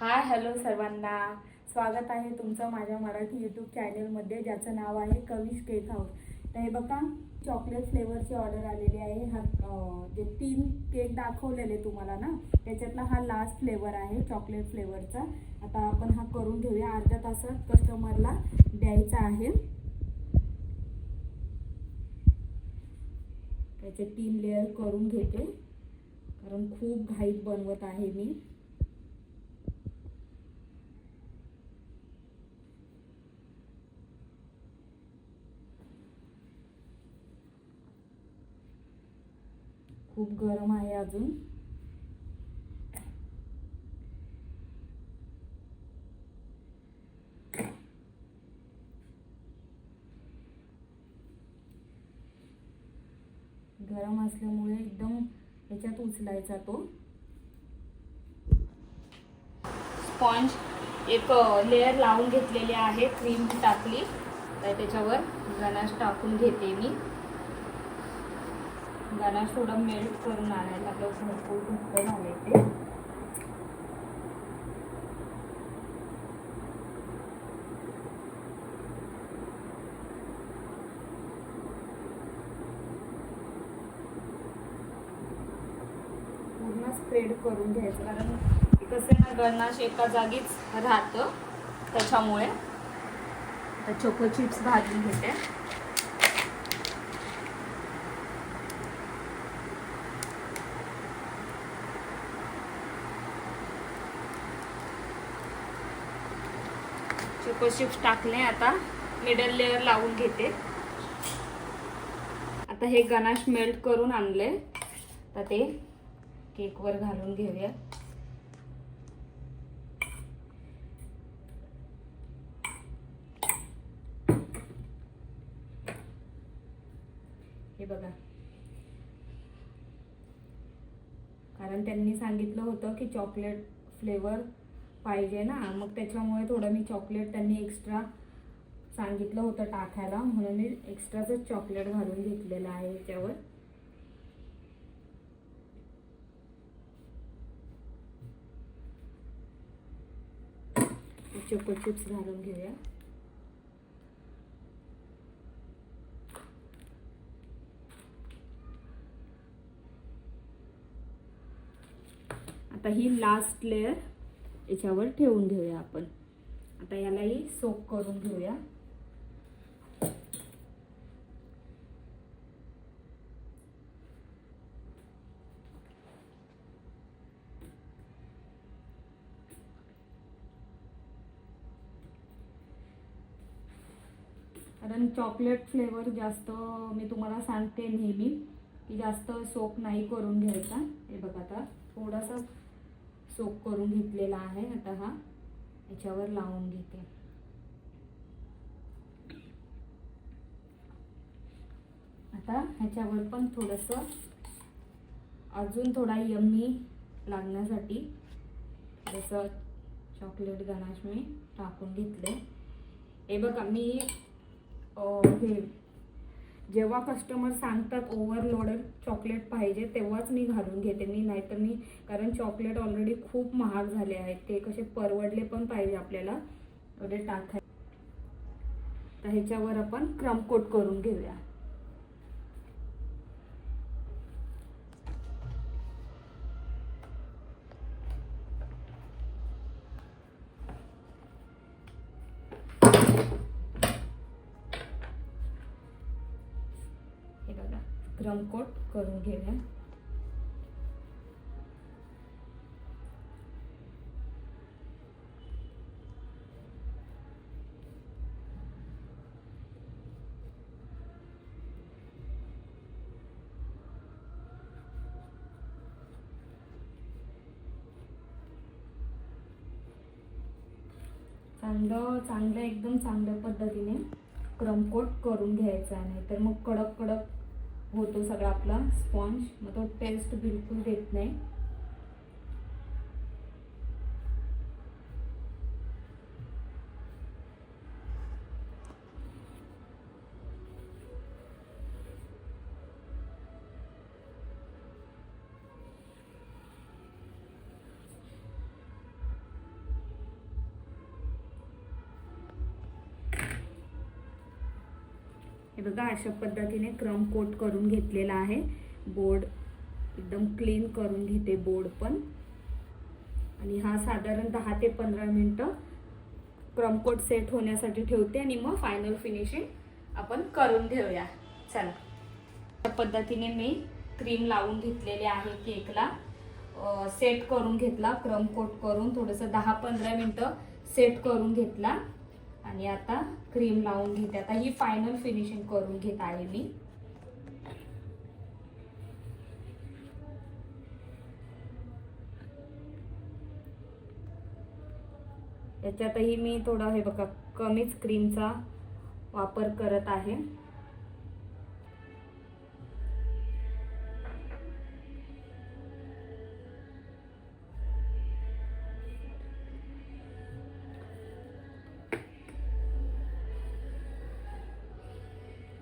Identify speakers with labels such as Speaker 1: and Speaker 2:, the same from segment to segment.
Speaker 1: Hi hello सर्वांना. स्वागत आहे तुमचं माझ्या मराठी यूट्यूब चॅनलमध्ये ज्याचं नाव आहे कविश केक हाऊस तर हे बघा चॉकलेट फ्लेवरची ऑर्डर आलेली आहे. हा जे तीन केक दाखवलेले तुम्हाला ना त्याच्यातला हा लास्ट फ्लेवर आहे चॉकलेट फ्लेवरचा आता आपण हा करून घेऊया. अर्ध्या तासात कस्टमरला द्यायचा आहे. त्याचे तीन लेअर करून घेते. कारण खूप घाईत बनवत आहे मी. खूप गरम आहे अजून. गरम असल्यामुळे एकदम ह्याच्यात उचलायचा तो. स्पॉन्ज एक लेअर लावून घेतलेली आहे क्रीम टाकली. तर त्याच्यावर गणाश टाकून घेते मी. गणाश थोडं मेल्ट करून आणायला लागलं. भरपूर घट्ट झाले ते. पूर्ण स्प्रेड करून घ्यायचं. कारण कसं आहे ना गणाश एका जागीच राहतं. त्याच्यामुळे आता चोको चिप्स भाजून घेते. सुपर चिप्स टाकले आता. मिडल लेअर लावून घेते. आता हे गणाश मेल्ट करून आणले तर ते केकवर घालून घेऊया. हे बघा. कारण त्यांनी सांगितलं होतं की चॉकलेट फ्लेवर पाहिजे ना. मग त्याच्यामुळे थोडं मी चॉकलेट त्यांनी एक्स्ट्रा सांगितलं होतं टाकायला. म्हणून मी एक्स्ट्राच चॉकलेट घालून घेतलेलं आहे याच्यावर. चोको चिप्स घालून घेऊया. आता ही लास्ट लेअर याच्यावर ठेवून घेऊया आपण. आता यालाही सोक करून घेऊया. कारण चॉकलेट फ्लेवर जास्त मी तुम्हाला सांगते नेहमी की जास्त सोक नाही करून घ्यायचा. हे बघा आता थोडासा सोक करून घेतलेला आहे आता हा. याच्यावर लावून घेते. आता ह्याच्यावर पण थोडंसं अजून थोडा यम्मी लागण्यासाठी जसं चॉकलेट गणाश मी टाकून घेतले. हे बघा मी हे जेव्हा कस्टमर सांगतात ओव्हरलोडेड चॉकलेट पाहिजे तेव्हाच मी घालून घेते. मी नाहीतर मी कारण चॉकलेट ऑलरेडी खूप महाग झाले आहेत. ते कसे परवडले पण पाहिजे आपल्याला. एवढे टाकाय तर ह्याच्यावर आपण क्रम कोट करून घेऊया. करून घेऊया चांगलं चांगलं एकदम चांगल्या पद्धतीने क्रमकोट करून घ्यायचा नाही तर मग कडक कडक होतो सगळा आपला स्पॉन्ज मग तो टेस्ट बिलकुल देत नाही. बघा अशा पद्धतीने क्रम कोट करून घेतलेला आहे. बोर्ड एकदम क्लीन करून घेते बोर्ड पण. आणि हा साधारण दहा ते पंधरा मिनटं क्रम कोट सेट होण्यासाठी ठेवते आणि मग फायनल फिनिशिंग आपण करून घेऊया. चला. त्या पद्धतीने मी क्रीम लावून घेतलेले आहे केकला सेट करून घेतला क्रम कोट करून थोडंसं दहा पंधरा मिनटं सेट करून घेतला. आणि आता क्रीम लावून घेते. आता ही फायनल फिनिशिंग करून घेत आहे मी. याच्यातही मी थोडा हे बघा कमीच क्रीमचा वापर करत आहे.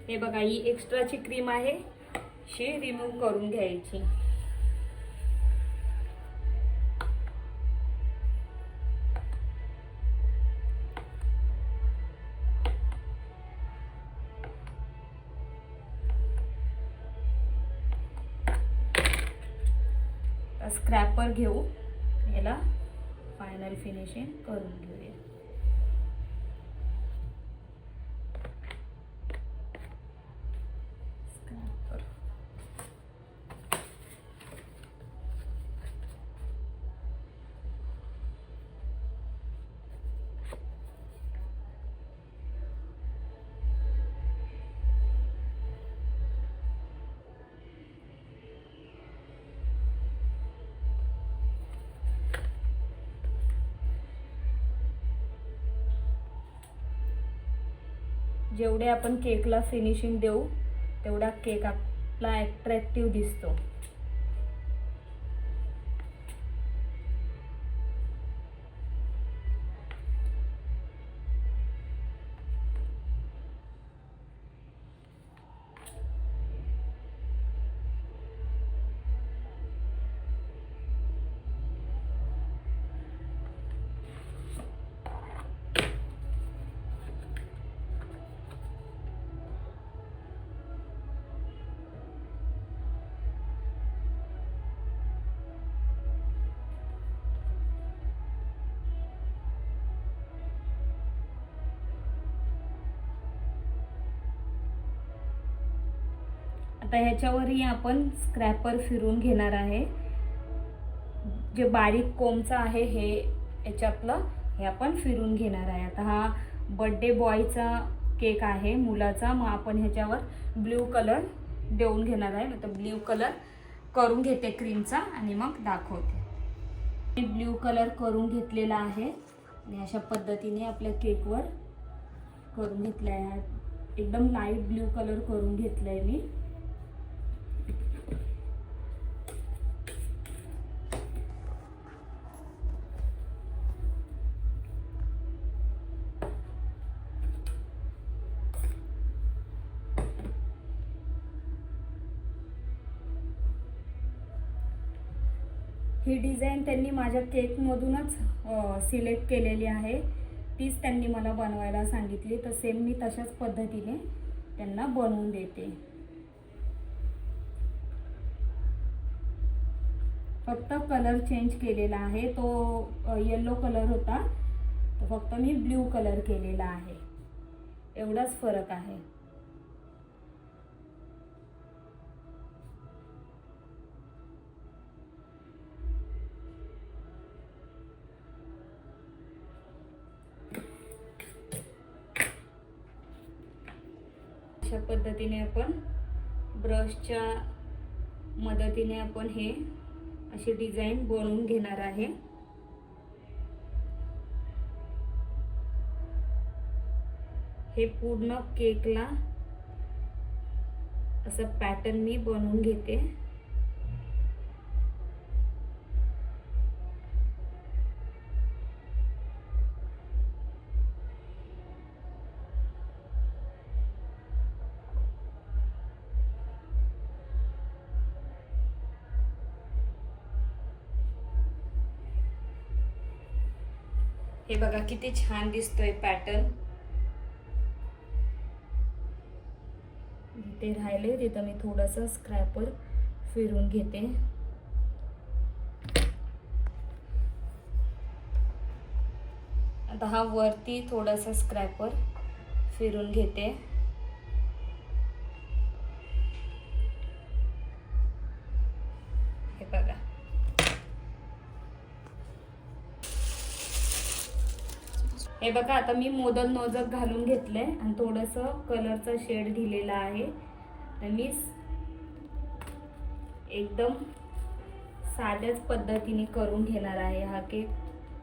Speaker 1: हे बघा ही एक्स्ट्राची क्रीम आहे. शी रिमूव्ह करून घ्यायची. स्क्रॅपर घेऊ. याला फायनल फिनिशिंग करून घेऊया. जेवढे आपण केकला फिनिशिंग देऊ तेवढा केक आपला ॲट्रॅक्टिव्ह दिसतो. आता ह्याच्यावरही आपण स्क्रॅपर फिरून घेणार आहे. जे बारीक कोमचं आहे हे याच्यातलं हे आपण फिरून घेणार आहे. आता हा बड्डे बॉयचा केक आहे मुलाचा. मग आपण ह्याच्यावर ब्ल्यू कलर देऊन घेणार आहे. तर ब्ल्यू कलर करून घेते क्रीमचा आणि मग दाखवते. मी ब्ल्यू कलर करून घेतलेला आहे. आणि अशा पद्धतीने आपल्या केकवर करून घेतला आहे एकदम लाइट ब्ल्यू कलर करून घेतलाय मी. डिझाईन त्यांनी माझ्या केकमधूनच सिलेक्ट केलेली आहे. तीच त्यांनी मला बनवायला सांगितली. तर सेम मी तशाच पद्धतीने त्यांना बनवून देते. फक्त कलर चेंज केलेला आहे. तो येलो कलर होता. तर फक्त मी ब्ल्यू कलर केलेला आहे. एवढाच फरक आहे. अशा पद्धतीने आपण ब्रशच्या मदतीने आपण हे अशी डिझाईन बनवून घेणार आहे. हे पूर्ण केकला असं पॅटर्न मी बनवून घेते. हे बघा किती छान दिसतोय पॅटर्न ते राहिले तिथं मी थोडंसं स्क्रॅपर फिरून घेते. आता हा वरती थोडासा स्क्रॅपर फिरून घेते. हे बघा. हे बघा आता मी मोदक नोजक घालून घेतलं आहे आणि थोडंसं कलरचा शेड दिलेला आहे. तर मी एकदम साध्याच पद्धतीने करून घेणार आहे हा केक.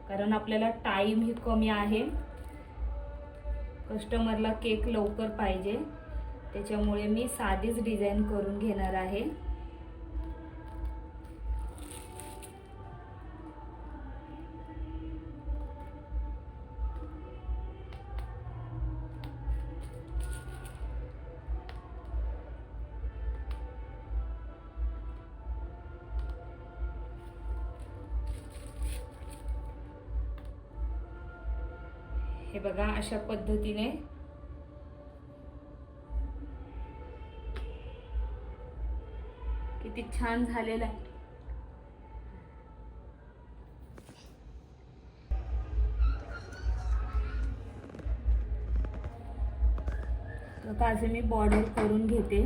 Speaker 1: कारण आपल्याला टाईमही कमी आहे. कस्टमरला केक लवकर पाहिजे. त्याच्यामुळे मी साधीच डिझाईन करून घेणार आहे. हे बघा अशा पद्धतीने. किती छान झालेलं आहे. आता असे मी बॉर्डर करून घेते.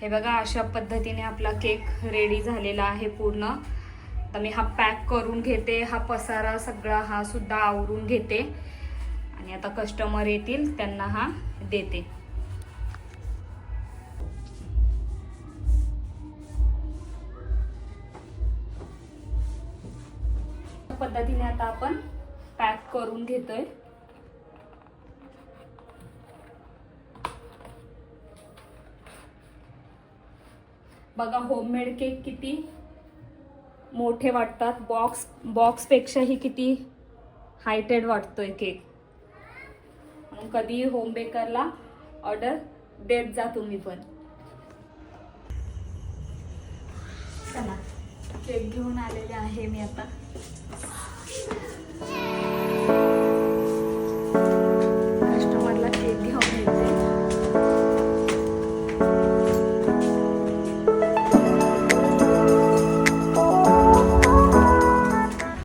Speaker 1: हे बघा अशा पद्धतीने आपला केक रेडी झालेला आहे पूर्ण. आता मी हा पॅक करून घेते हा पसारा सगळा हा सुद्धा आवरून घेते. आणि आता कस्टमर येतील त्यांना हा देते. पद्धतीने आता आपण पॅक करून घेतोय. बघा होममेड केक किती मोठे वाटतात. बॉक्स बॉक्सपेक्षाही किती हायटेड वाटतोय केक म्हणून कधीही होम बेकरला ऑर्डर देत जा तुम्ही पण. चला केक घेऊन आलेले आहे मी आता.